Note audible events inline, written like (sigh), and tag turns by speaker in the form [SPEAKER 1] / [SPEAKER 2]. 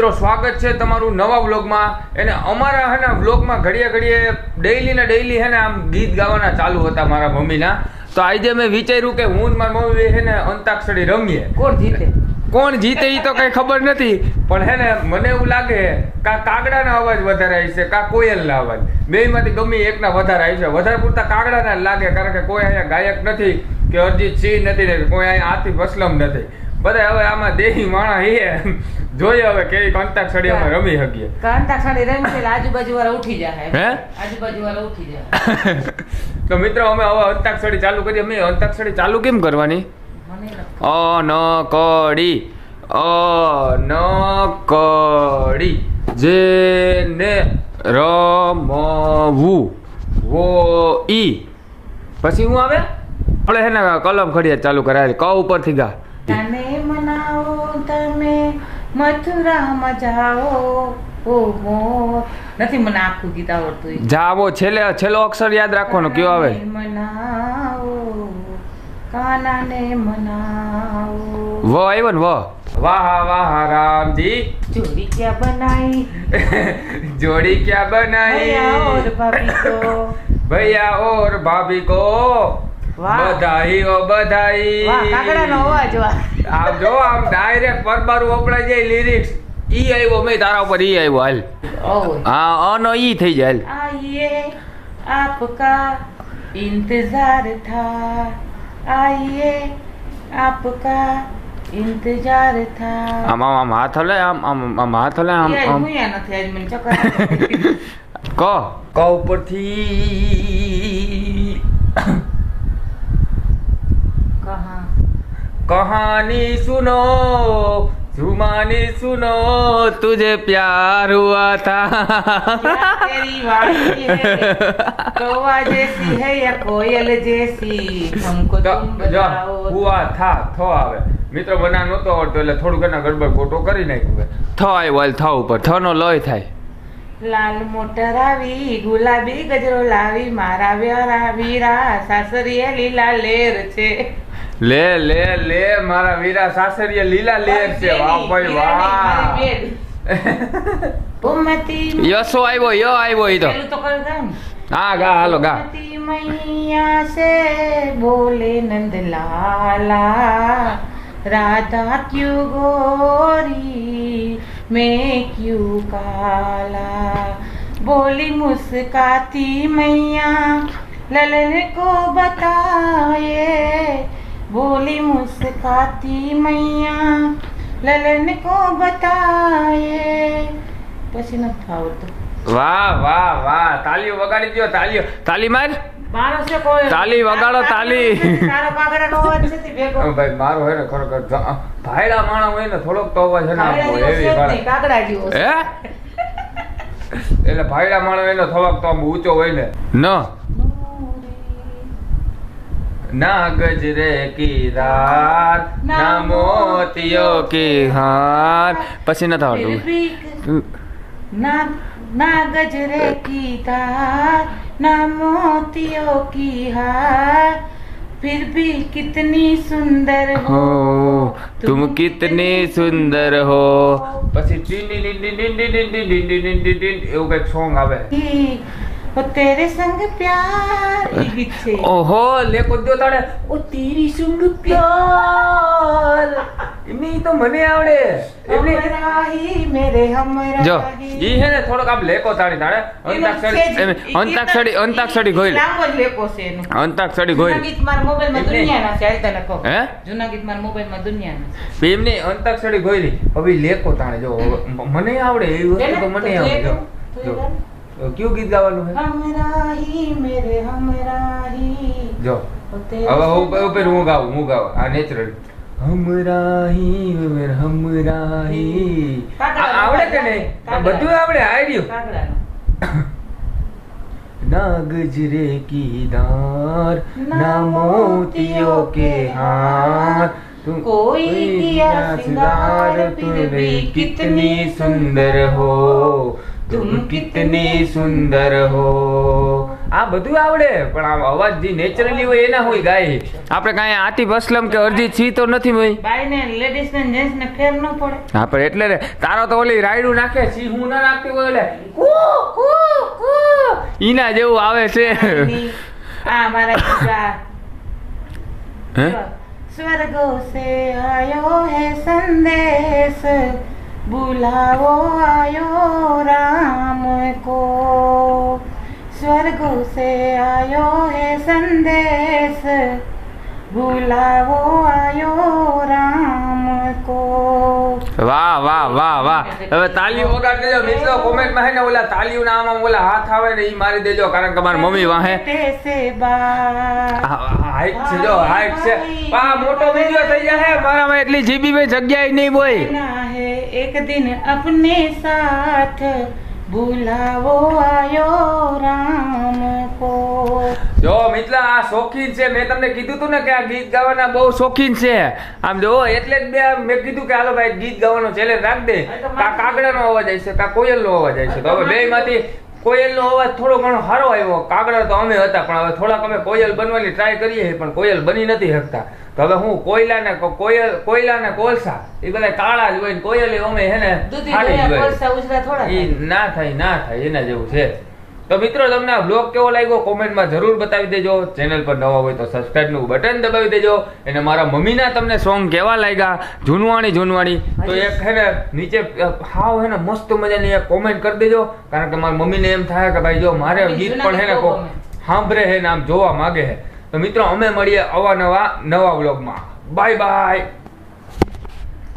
[SPEAKER 1] મિત્રો સ્વાગત છે તમારું નવા વ્લોગમાં. અને અમારા હે ને વ્લોગમાં ઘડીએ ઘડીએ ડેઈલી ને ડેઈલી હે ને આમ ગીત ગાવાના ચાલુ હતા મારા મમ્મીના. તો આજે મેં વિચાર્યું કે હું ને મારી મમ્મી હે ને અંતાક્ષરી રમીએ.
[SPEAKER 2] કોણ જીતે?
[SPEAKER 1] કોણ જીતે એ તો કઈ ખબર નથી પણ હે ને મને એવું લાગે કા કાગડાના અવાજ વધારે આવી છે કા કોયલના અવાજ. બેયમાંથી ગમે એકના વધારે આવી છે. વધારે પૂરતા કાગડાના જ લાગે કારણ કે કોઈ અહીંયા ગાયક નથી કે અરજીત સિંહ નથી ને કોઈ અહીંયા આતિફ અસલમ નથી. બધા હવે આમાં દેહી માણા હે. જોઈએ હવે કેવી અંતાક્ષરી અમે રમી શકીએ.
[SPEAKER 2] કાંતાક્ષરી રમી એટલે આજુબાજુ વાળા ઉઠી જાય
[SPEAKER 1] હે?
[SPEAKER 2] આજુબાજુ વાળા ઉઠી જાય (laughs)
[SPEAKER 1] તો મિત્રો અમે હવે અંતાક્ષરી ચાલુ કરીએ. અમે અંતાક્ષરી ચાલુ કેમ કરવાની? અ ન કડી અ ન કડી જે ને રમવું વો ઈ. પછી હું આવે? આપણે હે ને કલમ ખડીયા ચાલુ કરાય. ક ઉપરથી ગા.
[SPEAKER 2] તને મનાવો તમે મથુરામાં જાઓ ઓહો નથી મને આખું ગીત આવડતું
[SPEAKER 1] જાવો છેલ્લે છેલ્લો અક્ષર યાદ રાખવાનો કયો આવે?
[SPEAKER 2] મનાવો કાનાને મનાવો.
[SPEAKER 1] વ આવ્યો ને વ. વાહ વાહ રામજી.
[SPEAKER 2] જોડી ક્યાં બનાઈ?
[SPEAKER 1] જોડી ક્યાં
[SPEAKER 2] ભૈયા ઓર ભાભી કો.
[SPEAKER 1] ભૈયા ઓર ભાભી કો. બધાઈ ઓ બધાઈ
[SPEAKER 2] વાહ કાકડાનો અવાજ વાહ
[SPEAKER 1] આમ જો આમ ડાયરેક્ટ પરબારું વપરાઈ જાય લિરિક્સ ઈ આવ્યો મેં તારા ઉપર ઈ આવ્યો હાલ
[SPEAKER 2] ઓહ
[SPEAKER 1] હા અનો ઈ થઈ જાય હાલ
[SPEAKER 2] आइए आपका इंतजार था आइए आपका इंतजार था
[SPEAKER 1] આમ આમ આમ હાથ હલે આમ આમ આમ હાથ હલે આમ
[SPEAKER 2] યાર,
[SPEAKER 1] આમ
[SPEAKER 2] હું યા નથી આજ મને ચક્કર આવે.
[SPEAKER 1] ક ક ઉપરથી कहानी सुनो जुमानी सुनो तुझे प्यार हुआ था
[SPEAKER 2] क्या तेरी वाणी है कौवा जैसी है या कोयल जैसी हमको
[SPEAKER 1] તો
[SPEAKER 2] तुम
[SPEAKER 1] જો
[SPEAKER 2] बताओ
[SPEAKER 1] હુઆ થા થ આવે મિત્રો બના નહોતો આવડતો એટલે થોડુંક એના ગડબડ ખોટો કરી નાખ્યું થ આવ્યો હાલ થ ઉપર થ નો લય થાય
[SPEAKER 2] લાલ મોટર આવી ગુલાબી ગજરો લાવી મારા વ્યારા વીરા સાસરીએ લીલા લેર છે
[SPEAKER 1] લે લે લે મારા વીરા સાસરીએ લીલા લેર છે. વાહ ભાઈ વાહ. (laughs) યસો આવ્યો યો આવ્યો ઈ તો? હા ગા હાલો ગા.
[SPEAKER 2] મૈયા સે બોલે નંદલાલા. રાધા ક્યુ ગોરી મેં ક્યુ કાલા? બોલી મુસ્કાતી મૈયા લલન કો બતાયે बोली मुस्काती मैया લલન કો બતાયે પછી નથી આવડતું
[SPEAKER 1] વાહ વાહ વાહ તાલીઓ વગાડી દો તાલીઓ તાલી માર તાલી વગાડો તાલી ભાઈ મારો હે ને ખરેખર ભાયડા માણસ હોય ને થોડોક તો હોય છે ને
[SPEAKER 2] હેવી
[SPEAKER 1] હે? એટલે ભાઈડા માણસ હોય થોડોક તો ઊંચો હોય ને. ન. ना गजरे की ना मोतियों की
[SPEAKER 2] हार
[SPEAKER 1] पसीना
[SPEAKER 2] था ना ना गजरे की ना मोतियों की हार फिर भी कितनी सुंदर
[SPEAKER 1] हो तुम कितनी सुंदर हो बस एक सॉन्ग
[SPEAKER 2] आवे ओ तेरे संग प्यार। पीछे (laughs)
[SPEAKER 1] ओहो લે કોદ્યો તાડે
[SPEAKER 2] ઓ તેરી સંગ પ્યાર
[SPEAKER 1] એમની તો મને આવડે એમની
[SPEAKER 2] રાહી મેરે હમરા
[SPEAKER 1] જો ઈ હે ને થોડોક આપ લેકો તાડી તાડે અંતાક્ષરી અંતાક્ષરી અંતાક્ષરી ગોઈલ
[SPEAKER 2] નામ લેકો છે એનું
[SPEAKER 1] અંતાક્ષરી ગોઈલ
[SPEAKER 2] ગીત માર મોબાઈલમાં દુનિયાના છે આલતા લખો
[SPEAKER 1] હે
[SPEAKER 2] જૂના ગીત માર મોબાઈલમાં દુનિયાના છે
[SPEAKER 1] એમની અંતાક્ષરી ગોઈલ હવે લેકો તાણે જો મને આવડે એ વસ્તુ તો મને આવડે જો કયું ગીત ગાવાનું છે?
[SPEAKER 2] હમરાહી મેરે
[SPEAKER 1] હમરાહી. હું ગાઉં હું ગાઉં આ નેચરલ આવડે કે નહીં? બધું આવડે આઈડિયું ના ગજરે કી દાર ના મોતિયો કે હાર.
[SPEAKER 2] તું કોઈ કિયા સિંગાર તુમ કિતની
[SPEAKER 1] સુંદર હો. तुम
[SPEAKER 2] तुम
[SPEAKER 1] कितनी सुंदर हो આ બધું આવડે પણ આ અવાજ જે નેચરલી હોય એના હોય ગાય આપણે કાંઈ આતિફ અસલમ કે અરજીત સિંહ તો નથી હોય
[SPEAKER 2] બાય ને લેડીઝ ને જેન્ટ્સ ને ફેર ન પડે
[SPEAKER 1] હા પણ એટલે ને તારો તો ઓલી રાયડું નાખે સિંહ હું ના નાખતી હોય એટલે કુ કુ કુ ઈના જેવું આવે છે
[SPEAKER 2] ની આ મારા દીકરા
[SPEAKER 1] હે
[SPEAKER 2] स्वर्गो से आयो है संदेश બુલાવો આયો રામ કો સ્વર્ગ સે આયો હે સંદેશ બુલાવો આયો
[SPEAKER 1] વાહ વાહ વાહ વાહ. હવે તાલી વગાડ દેજો. મિત્રો કોમેન્ટમાં હે ને ઓલા તાલીઓ ના આમાં ઓલા હાથ આવે ને ઈ મારી દેજો, કારણ કે મારી મમ્મી વાહે. હાઈટ છે, જો, હાઈટ છે. વાહ, મોટો વિડિયો થઈ જશે મારામાં એટલી જીબી મે જગ્યાએ નહીં
[SPEAKER 2] હોય. એક દિન અપને સાથ બોલાવો આયો રામ કો.
[SPEAKER 1] જો મિતલા આ શોખીન છે. મેં તમને કીધું હતું ને કે આ ગીત ગાવાના બહુ શોખીન છે. આમ જો એટલે જ બે મેં કીધું કે હાલો ભાઈ ગીત ગાવાનો ચેલેન્જ રાખ દે કા કાગડાનો અવાજ આવી છે કા કોયલનો અવાજ આવી છે તો હવે બે માંથી કોયલનો અવાજ થોડો ઘણો સારો આવ્યો. કાગડા તો અમે હતા પણ હવે થોડાક અમે કોયલ બનવાની ટ્રાય કરીએ છીએ, પણ કોયલ બની નથી શકતા. તો હવે હું કોયલા ને કોયલ કોયલા ને કોલસા એ બધા કાળા જ હોય ને કોયલ એ અમે હે ને ના થાય ના થાય એના જેવું છે. તો મિત્રો તમને આ બ્લોગ કેવો લાગ્યો? કોમેન્ટમાં જરૂર બતાવી દેજો. ચેનલ પર નવા હોય તો સબસ્ક્રાઈબનું બટન દબાવી દેજો. અને મારા મમ્મીના તમને સોંગ કેવા લાગ્યા? જૂનવાણી જૂનવાણી. તો એક હે ને નીચે હાવ હે ને મસ્ત મજાની એક કોમેન્ટ કરી દેજો. કારણ કે મારી મમ્મીને એમ થાય કે ભાઈ જો મારે ગીત પણ હે ને સાંભળે હે ને આમ જોવા માગે હે તો મિત્રો અમે મળીએ અવાનવા નવા બ્લોગમાં બાય બાય